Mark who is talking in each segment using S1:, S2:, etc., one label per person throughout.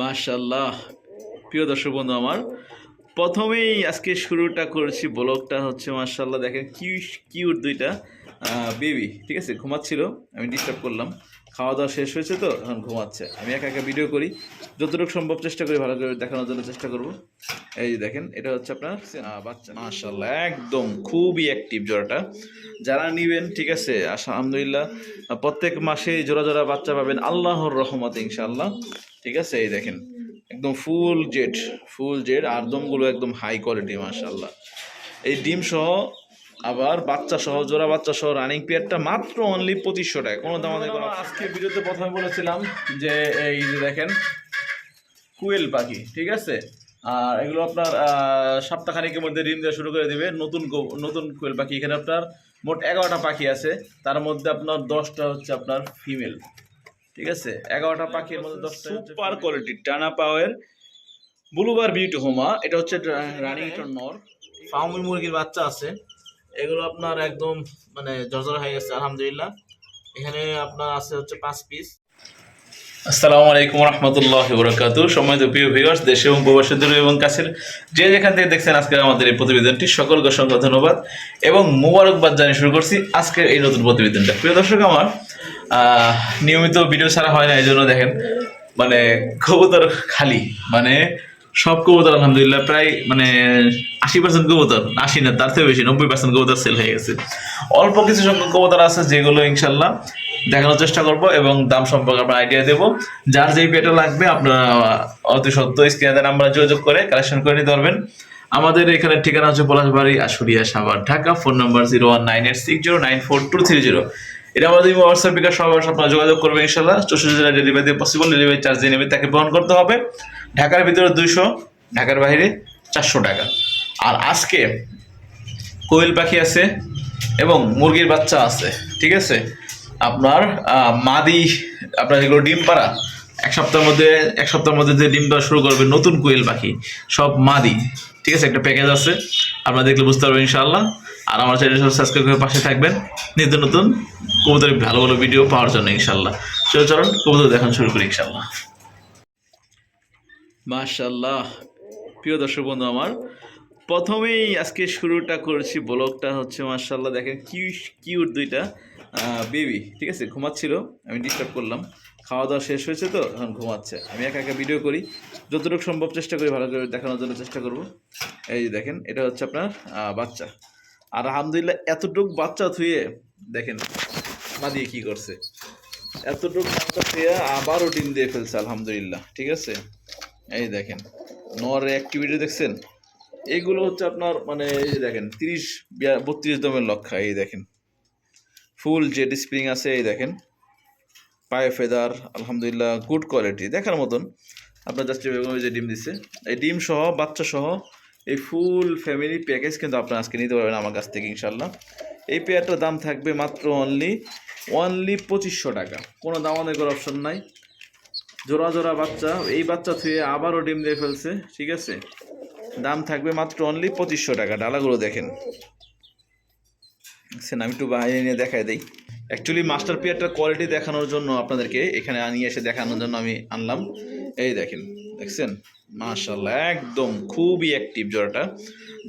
S1: মাশাল্লাহ প্রিয় দর্শক বন্ধু আমার, প্রথমেই আজকে শুরুটা করেছি ব্লগটা হচ্ছে মাশাল্লাহ দেখেন কিউট কিউট দুইটা বেবি ঠিক আছে? ঘুমাচ্ছিল, আমি ডিস্টার্ব করলাম। খাওয়া দাওয়া শেষ হয়েছে তো, এখন ঘুমাচ্ছে। আমি একা একা ভিডিও করি। যতটুকু সম্ভব চেষ্টা করি, ভালো করে দেখানোর জন্য চেষ্টা করব। এই যে দেখেন, এটা হচ্ছে আপনার বাচ্চা মাশাল্লাহ একদম খুবই অ্যাক্টিভ জোড়াটা। যারা নিবেন, ঠিক আছে, আলহামদুলিল্লাহ, প্রত্যেক মাসে জোড়া জোড়া বাচ্চা পাবেন, আল্লাহর রহমত, ইনশাআল্লাহ। ঠিক আছে? এই দেখেন, একদম ফুল জেড ফুল জেড আর দমগুলো একদম হাই কোয়ালিটি মাশাআল্লাহ। এই ডিম সহ আবার বাচ্চা সহ, জোড়া বাচ্চা সহ রানিং পিয়ারটা মাত্র অনলি পঁচিশশো টাকা। কোনো দাম আজকে ভিডিওতে প্রথমে বলেছিলাম যে, এই যে দেখেন, কুয়েল পাখি, ঠিক আছে? আর এগুলো আপনার সপ্তাহখানিকের মধ্যে ডিম দেওয়া শুরু করে দেবে। নতুন নতুন কুয়েল পাখি। এখানে আপনার মোট এগারোটা পাখি আছে। তার মধ্যে আপনার দশটা হচ্ছে আপনার ফিমেল ঠিক আছে? এগারোটা পাখির মধ্যে দশটা সুপার কোয়ালিটির টানা পাওয়ার ব্লুবার বিউটি হোমা এটা হচ্ছে রানিং নর। ফাউমি মুরগির বাচ্চা আছে। এগুলো আপনার একদম মানে জর্জর হয়ে গেছে আলহামদুলিল্লাহ। এখানে আপনার আছে হচ্ছে পাঁচ পিস আসসালামু আলাইকুম রহমতুল্লাহ বরকাত। সময় তো প্রিয় ভিউয়ার্স দেশে এবং প্রবাসী এবং কাছের যে যেখান থেকে দেখছেন আজকে আমাদের এই প্রতিবেদনটি, সকলকে অসংখ্য ধন্যবাদ এবং মোবারকবাদ জানিয়ে শুরু করছি আজকের এই নতুন প্রতিবেদনটা। প্রিয় দর্শক আমার নিয়মিত ভিডিও ছাড়া হয় না, এই জন্য দেখেন মানে কবুতর খালি মানে সব কবুতর আলহামদুলিল্লাহ প্রায় মানে আশি পার্সেন্ট কবুতর, আশি না, তার থেকে বেশি, নব্বই পার্সেন্ট কবুতর সেল হয়ে গেছে। অল্প কিছু সংখ্যক কবুতর আছে যেগুলো ইনশাল্লাহ দেখানোর চেষ্টা করব এবং দাম সম্পর্কে আমরা আইডিয়া দেব। যার যেই পেটে লাগবে আপনারা অতি সত্য স্ক্রিনে নাম্বার যোগাযোগ করে কালেকশন করে নিতে পারবেন। আমাদের এখানে ঠিকানা হচ্ছে Palashbari, Ashuria Savar, Dhaka phone number zero one nine eight six zero nine four two three zero এটা আমাদের হোয়াটসঅ্যাপ বিকাশ সবার আপনারা যোগাযোগ করবেন ইনশাল্লাহ চৌষট্টি জেলা ডেলিভারি পসিবল ডেলিভারি চার্জ দিয়ে নেবে, তাকে বহন করতে হবে। ঢাকার ভিতরে দুইশো, ঢাকার বাইরে চারশো টাকা। আর আজকে কোয়েল পাখি আছে এবং মুরগির বাচ্চা আছে, ঠিক আছে? আপনার মাদি, আপনার যেগুলো ডিম পাড়া, এক সপ্তাহের মধ্যে, এক সপ্তাহের মধ্যে যে ডিম দেওয়া শুরু করবে নতুন কোয়েল পাখি, সব মাদি, ঠিক আছে? একটা প্যাকেজ আছে, আপনারা দেখলে বুঝতে পারবেন ইনশাআল্লাহ। আর আমার চ্যানেল সাবস্ক্রাইব করে পাশে থাকবেন। নিত্য নতুন কবুতরের ভালো ভালো ভিডিও পাওয়ার জন্য ইনশাল্লাহ চলো চলুন, কবুতর দেখানো শুরু করি ইনশাল্লাহ মাশাল্লাহ প্রিয় দর্শক বন্ধু আমার, প্রথমেই আজকে শুরুটা করেছি, ব্লগটা হচ্ছে মাশাল্লাহ দেখেন কিউট কিউট দুইটা বেবি ঠিক আছে? ঘুমাচ্ছিল, আমি ডিস্টার্ব করলাম। খাওয়া দাওয়া শেষ হয়েছে তো, এখন ঘুমাচ্ছে। আমি একা একা ভিডিও করি। যতটুকু সম্ভব চেষ্টা করি, ভালো করে দেখানোর জন্য চেষ্টা করব। এই যে দেখেন, এটা হচ্ছে আপনার বাচ্চা। আর আলহামদুলিল্লাহ এতটুক বাচ্চা থুয়ে, দেখেন মা দিয়ে কী করছে। এতটুকু বাচ্চা থুয়ে আবারও ডিম দিয়ে ফেলছে, আলহামদুলিল্লাহ, ঠিক আছে? এই দেখেন নর অ্যাক্টিভিটি দেখছেন? এগুলো হচ্ছে আপনার মানে এই যে দেখেন, তিরিশ বত্রিশ দমের লক্ষা, এই দেখেন। ফুল জেড স্প্রিং আছে, এই দেখেন। পায়ে ফেদার, আলহামদুলিল্লাহ গুড কোয়ালিটি দেখার মতন। আপনার জাস্ট যে ডিম দিচ্ছে এই ডিম সহ, বাচ্চা সহ এই ফুল ফ্যামিলি প্যাকেজ কিন্তু আপনার আজকে নিতে পারবেন আমার কাছ থেকে ইনশাল্লাহ এই পেয়ারটার দাম থাকবে মাত্র অনলি অনলি পঁচিশশো টাকা। কোনো দাম অনেক অপশন নাই। জোড়া জোড়া বাচ্চা, এই বাচ্চা থুয়ে আবারও ডিম দিয়ে ফেলছে, ঠিক আছে? দাম থাকবে মাত্র অনলি পঁচিশশো টাকা। ডালাগুলো দেখেন। দেখছেন, আমি একটু বাইরে নিয়ে দেখাই দিই। অ্যাকচুয়ালি মাস্টার পেয়ারটার কোয়ালিটি দেখানোর জন্য আপনাদেরকে এখানে নিয়ে এসে দেখানোর জন্য আমি আনলাম। এই দেখেন। দেখছেন? মাশাল্লাহ একদম খুবই অ্যাক্টিভ জোড়াটা।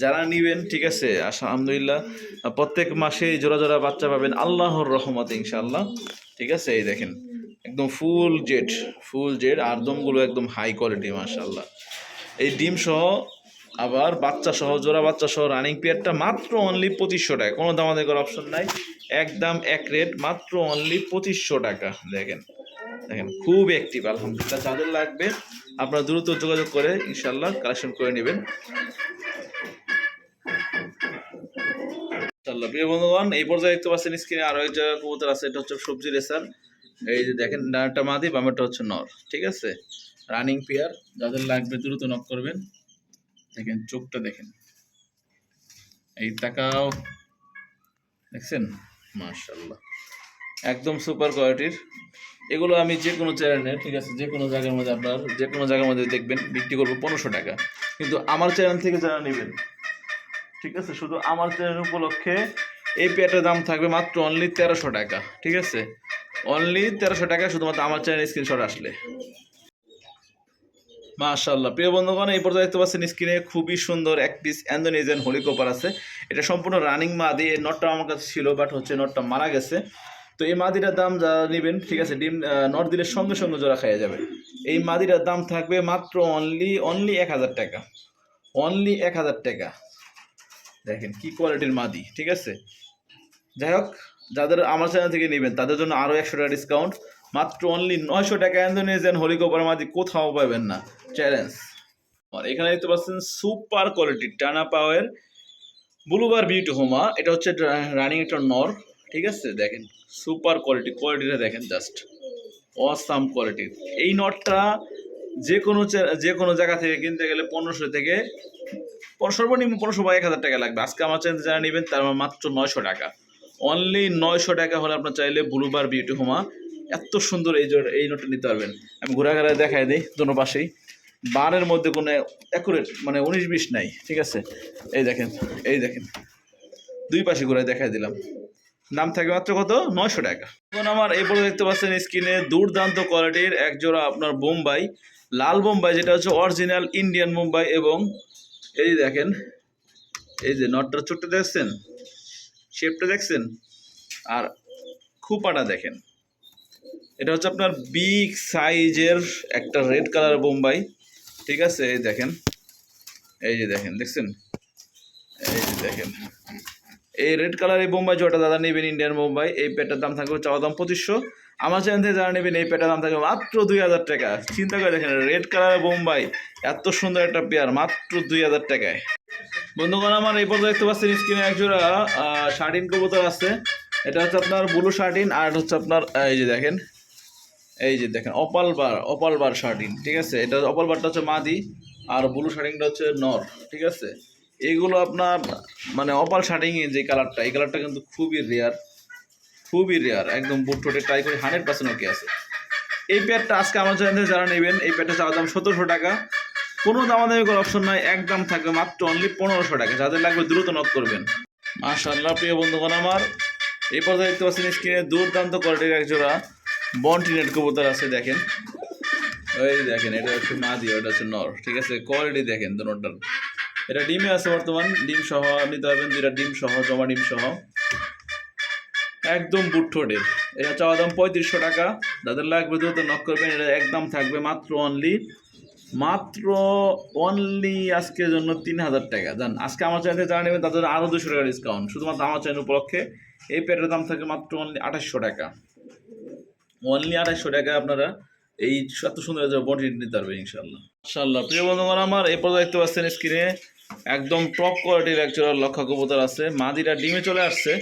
S1: যারা নিবেন, ঠিক আছে, আলহামদুলিল্লাহ, প্রত্যেক মাসে জোড়া জোড়া বাচ্চা পাবেন আল্লাহর রহমতে ইনশাল্লাহ ঠিক আছে, এই দেখেন, একদম ফুল জেড ফুল জেড আর দমগুলো একদম হাই কোয়ালিটি মাশাআল্লাহ। এই ডিম সহ, আবার বাচ্চা সহ, জোড়া বাচ্চা সহ রানিং পেয়ারটা মাত্র অনলি পঁচিশশো টাকা। কোনো দাম আমাদের অপশন নাই। একদম এক রেট মাত্র অনলি পঁচিশশো টাকা, দেখেন। দেখেন খুব অ্যাক্টিভ আলহামদুলিল্লাহ। যাদের লাগবে, আপনারা দ্রুত যোগাযোগ করে ইনশাল্লাহ কালেকশন করে নেবেন। ইনশাল্লাহ প্রিয় বন্ধুগণ, এই পর্যায়ে দেখতে পাচ্ছেন স্ক্রিনে আরও এক জায়গা কবুতর আছে, এটা হচ্ছে সবজি রেসার। এই যে দেখেন ডানাটা মাদি বামেরটা হচ্ছে নর, ঠিক আছে? রানিং পেয়ার যাদের লাগবে, দ্রুত নক করবেন। দেখেন, চোখটা দেখেন। এই তাকাও। দেখছেন? মাশাল্লাহ একদম সুপার কোয়ালিটির এগুলো আমি যে কোনো চ্যানেলে ঠিক আছে যে কোনো জায়গার মধ্যে আপনার যে কোনো জায়গার মধ্যে দেখবেন, বিক্রি করব পনেরোশো টাকা। কিন্তু আমার চ্যানেল থেকে যারা নেবেন, ঠিক আছে, শুধু আমার চ্যানেল উপলক্ষে এই পেয়ারটার দাম থাকবে মাত্র অনলি তেরোশো টাকা, ঠিক আছে? অনলি তেরোশো টাকা শুধুমাত্র আমার চ্যানেল স্ক্রিনশট আসলে। মাশাআল্লাহ। প্রিয় বন্ধুগণ, এই পর্যায়ে দেখতে পাচ্ছেন স্ক্রিনে খুবই সুন্দর এক পিস অ্যান্ডোনেজিয়ান হলিকপার আছে। এটা সম্পূর্ণ রানিং মাদি নটটা আমার কাছে ছিল বাট হচ্ছে নটটা মারা গেছে। তো এই মাদিটার দাম যা নেবেন, ঠিক আছে, ডিম নট দিলে সঙ্গে সঙ্গে জোড়া খাইয়া যাবে। এই মাদিটার দাম থাকবে মাত্র অনলি অনলি এক হাজার টাকা। অনলি এক হাজার টাকা। দেখেন কি কোয়ালিটির মাদি, ঠিক আছে? যাই হোক, যাদের আমার চ্যানেল থেকে নেবেন, তাদের জন্য আরও একশো টাকা ডিসকাউন্ট মাত্র অনলি নয়শো টাকা ইন্দোনেশিয়ান হলিকপার মাদি কোথাও পাবেন না। চ্যালেঞ্জ আর এখানে দেখতে পাচ্ছেন সুপার কোয়ালিটির টানা পাওয়ার ব্লুবার বিউটি হোমা এটা হচ্ছে রানিং একটা নর। ঠিক আছে? দেখেন সুপার কোয়ালিটি কোয়ালিটিটা দেখেন জাস্ট অসাম কোয়ালিটির এই নটটা যে কোনো যে কোনো জায়গা থেকে কিনতে গেলে পনেরোশো থেকে সর্বনিম্ন পনেরোশো বা এক হাজার টাকা লাগবে। আজকে আমার চ্যানেল যারা নেবেন, তার মাত্র নয়শো টাকা। অনলি নয়শো টাকা হলে আপনার চাইলে ব্লুবার বিউটি হোমা এত সুন্দর এই এই নোটটা নিতে পারবেন। আমি ঘোরাঘাড়ায় দেখাই দিই দোনো পাশেই। বারের মধ্যে কোনো অ্যাকুরেট মানে উনিশ বিশ নাই, ঠিক আছে? এই দেখেন এই দেখেন। দুই পাশে ঘুরায় দেখাই দিলাম। দাম থাকে মাত্র কত? নয়শো টাকা। এখন আমার এই পরে দেখতে পাচ্ছেন স্ক্রিনে দুর্দান্ত কোয়ালিটির এক জোড়া আপনার বোম্বাই, লাল বোম্বাই, যেটা হচ্ছে অরিজিনাল ইন্ডিয়ান বোম্বাই এবং এই দেখেন, এই যে নটটা ছোট্ট দেখছেন? শেপটা দেখছেন? আর খুপাটা দেখেন। এটা হচ্ছে আপনার বিগ সাইজের একটা রেড কালার বোম্বাই, ঠিক আছে? এই দেখেন, এই যে দেখেন, দেখছেন? এই যে দেখেন। এই রেড কালার এই বোম্বাই জোটা দাদা নেবেন ইন্ডিয়ান বোম্বাই এই পেটার দাম থাকবে চাওয়া দাম পঁচিশশো। আমার চ্যানেল থেকে যারা নেবেন, এই পেটার দাম থাকবে মাত্র দুই হাজার টাকা। চিন্তা করে দেখেন রেড কালারের বোম্বাই এত সুন্দর একটা পেয়ার মাত্র দুই হাজার টাকায়। বন্ধুগণ, আমার এই পর্যন্ত দেখতে পাচ্ছেন স্ক্রিনে একজোড়া শার্টিন কবুতর আছে। এটা হচ্ছে আপনার ব্লু শার্টিন আর হচ্ছে আপনার, এই যে দেখেন, এই যে দেখেন অপাল বার অপাল বার শার্টিন ঠিক আছে? এটা অপাল বারটা হচ্ছে মাদি আর ব্লু শার্টিংটা হচ্ছে নর, ঠিক আছে? এইগুলো আপনার মানে অপাল শার্টিং যে কালারটা, এই কালারটা কিন্তু খুবই রেয়ার খুবই রেয়ার একদম বুট ট্রাই করে হান্ড্রেড পার্সেন্ট ওকে আছে। এই প্যাডটা আজকে আমার চ্যানেলে যারা নেবেন, এই প্যাডটা চাওয়া দাম সতেরোশো টাকা। কোনো দামাদামি করার অপশন নাই, একদম থাকবে মাত্র অনলি পনেরোশো টাকা। যাদের লাগবে দ্রুত নক করবেন। মাশাআল্লাহ, প্রিয় বন্ধুগণ আমার, এই পর্যায়ে দেখতে পাচ্ছেন স্ক্রিনে দুর্দান্ত কোয়ালিটির একজোড়া বন্টিনেট কবুতর আছে, দেখেন। ওই দেখেন, এটা হচ্ছে মাদি, ওটা হচ্ছে নর, ঠিক আছে? কোয়ালিটি দেখেন দুটোটার এটা ডিমে আছে বর্তমান, ডিম সহ নিতে পারবেন দুইটা ডিম সহ, জমা ডিম সহ। একদম বুটঠোটের এটা চাওয়া দাম পঁয়ত্রিশশো টাকা। যাদের লাগবে দ্রুত নক করবেন, এটা একদম থাকবে মাত্র অনলি মাত্র অনলি আজকের জন্য তিন হাজার টাকা। জান, আজকে আমার চ্যানেলে যারা নেবেন, তাদের আরও দুশো টাকা ডিসকাউন্ট শুধুমাত্র আমার চ্যানেল উপলক্ষে এই প্যাডের দাম থাকে মাত্র অনলি আঠাশশো টাকা। অনলি আঠাশশো টাকায় আপনারা এই এত সুন্দর বডি নিতে পারবেন ইনশাল্লাহ ইনশাল্লাহ প্রিয় বন্ধুগণ আমার, এই পর্যায়ে দেখতে পাচ্ছেন স্ক্রিনে একদম টপ কোয়ালিটির একজোড়া লক্ষা কবুতর আছে। মাদিরা ডিমে চলে আসছে।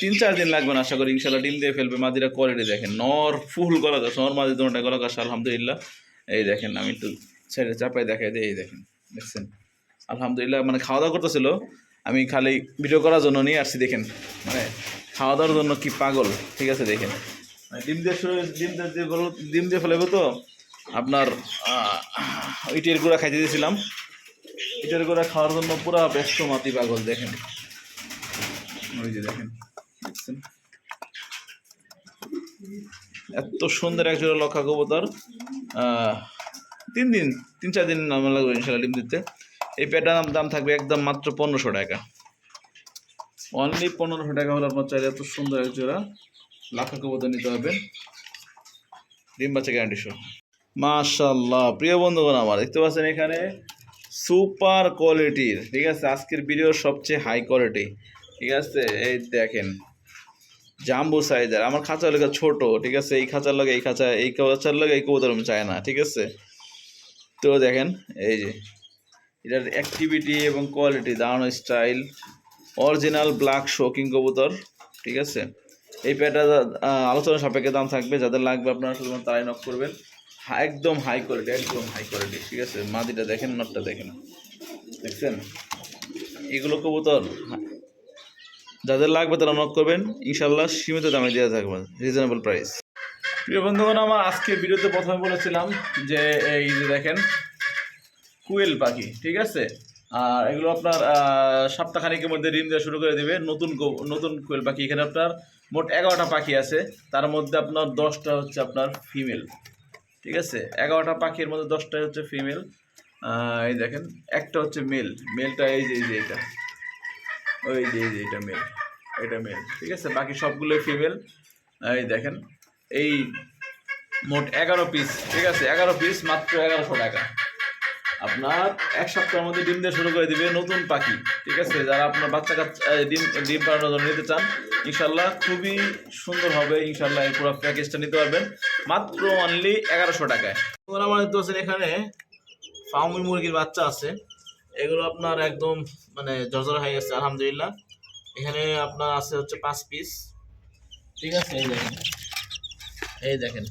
S1: তিন, চার দিন লাগবে না, আশা করি ইনশাল্লাহ ডিম দিয়ে ফেলবে। মাদিরা কোয়ালিটি দেখেন, নর ফুল গলা নর মাদি দুটা গলা গাছ আলহামদুলিল্লাহ। এই দেখেন, আমি একটু ছেড়ে চাপাই দেখাই দিই, এই দেখেন, দেখছেন? আলহামদুলিল্লাহ মানে খাওয়া দাওয়া করতেছিল। আমি খালি ভিডিও করার জন্য নিয়ে আসছি, দেখেন। মানে খাওয়া দাওয়ার জন্য কি পাগল, ঠিক আছে, দেখেন। মানে ডিম দিয়ে ডিম দিয়ে ডিম দিয়ে ফেলেবো তো, আপনার ইটের গুঁড়া খাইতে দিয়েছিলাম। ইটের করে খাওয়ার জন্য পুরা ব্যস্ত মাতি পাগল, দেখেন। ওই যে দেখেন, দেখছেন? এত সুন্দর একজোড়া লক্ষা কবুতর। তিন দিন, তিন চার দিন আমার লাগবে ইনশাল্লাহ ডিম দিতে। এই প্যাটার দাম থাকবে একদম মাত্র পনেরোশো টাকা। অনলি পনেরোশো টাকা হলে আপনার চাইলে এত সুন্দর এক জোড়া লাখা কবুতর নিতে হবে। ডিম বাচ্চা গ্যারান্টি শো মাশাল্লাহ প্রিয় বন্ধুগণ আমার, দেখতে পাচ্ছেন এখানে সুপার কোয়ালিটির ঠিক আছে? আজকের ভিডিওর সবচেয়ে হাই কোয়ালিটি ঠিক আছে? এই দেখেন জাম্বু সাইজের আমার খাঁচার লেগে ছোট, ঠিক আছে? এই খাঁচার লগে এই খাঁচা, এই খাঁচার লগে এই কবুতর আমি চাই না, ঠিক আছে? তো দেখেন, এই যে, এটার অ্যাক্টিভিটি এবং কোয়ালিটি দাঁড়ানো স্টাইল অরিজিনাল ব্ল্যাক শোকিং কবুতর, ঠিক আছে? এই প্যাডটা আলোচনা সাপেক্ষে দাম থাকবে, যাদের লাগবে আপনারা শুধুমাত্র তারাই নক করবেন। একদম হাই কোয়ালিটি একদম হাই কোয়ালিটি ঠিক আছে? মাদিটা দেখেন, নটটা দেখেন। দেখছেন? এগুলো কবুতর যাদের লাগবে তারা নক করবেন। ইনশাল্লাহ সীমিত দামে দেওয়া থাকবে রিজনেবল প্রাইস প্রিয় বন্ধুগণ, আমার আজকে ভিডিওতে প্রথমে বলেছিলাম যে, এই যে দেখেন, কুয়েল পাখি, ঠিক আছে? আর এগুলো আপনার সপ্তাহখানিকের মধ্যে ঋণ দেওয়া শুরু করে দেবে। নতুন নতুন কোয়েল পাখি। এখানে আপনার মোট এগারোটা পাখি আছে। তার মধ্যে আপনার দশটা হচ্ছে আপনার ফিমেল ঠিক আছে? এগারোটা পাখির মধ্যে দশটাই হচ্ছে ফিমেল এই দেখেন, একটা হচ্ছে মেল মেলটা এই যে এই যে এটা। ওই যে, এই যে, এটা মেল এটা মেল ঠিক আছে? বাকি সবগুলোই ফিমেল এই দেখেন, এই মোট এগারো পিস ঠিক আছে? এগারো পিস মাত্র এগারোশো টাকা। আপনার এক সপ্তাহের মধ্যে ডিম দিয়ে শুরু করে দিবে নতুন পাখি, ঠিক আছে? যারা আপনার বাচ্চা কাচ্চা ডিম ডিম পাড়ানোর জন্য নিতে চান ইনশাল্লাহ খুবই সুন্দর হবে ইনশাল্লাহ এই পুরো প্যাকেজটা নিতে পারবেন। মাত্র অনলি এগারোশো টাকায়। আমার দেখতে পাচ্ছেন এখানে? ফার্মি মুরগির বাচ্চা আছে। এগুলো আপনার একদম মানে জর্জর হয়ে গেছে, আলহামদুলিল্লাহ। এখানে আপনার আছে হচ্ছে পাঁচ পিস ঠিক আছে, এই দেখেন। এই দেখেন।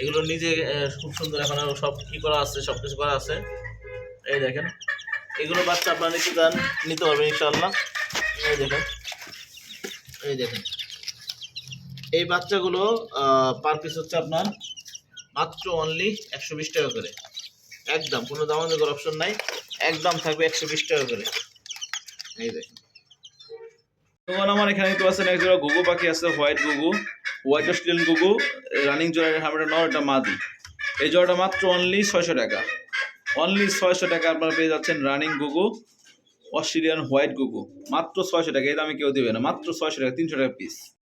S1: এগুলো নিজে খুব সুন্দর এখন আরও সব কি করা আছে, সব কিছু করা আছে। এই দেখেন, এগুলো বাচ্চা আপনারা নিতে চান, নিতে পারবেন ইনশাল্লাহ এই দেখেন এই দেখেন। এই বাচ্চাগুলো পার পিস হচ্ছে আপনার মাত্র অনলি একশো বিশ টাকা করে। একদম, কোনো দামাদামি অপশন নাই, একদম থাকবে একশো বিশ টাকা করে। এই দেখেন। তখন আমার এখানে তো আছে এক জোড়া গুগু পাখি আছে, হোয়াইট গুগু হোয়াইট অস্ট্রেলিয়ান গুগু রানিং জয়ের হামটা নর এটা মাদি। এই জোড়াটা মাত্র অনলি ছয়শো টাকা। অনলি ছয়শো টাকা আপনারা পেয়ে যাচ্ছেন রানিং গুগু অস্ট্রেলিয়ান হোয়াইট গুগু মাত্র ছয়শো টাকা, এই দামে কেউ দেবে না। মাত্র ছয়শো টাকা, তিনশো টাকা পিস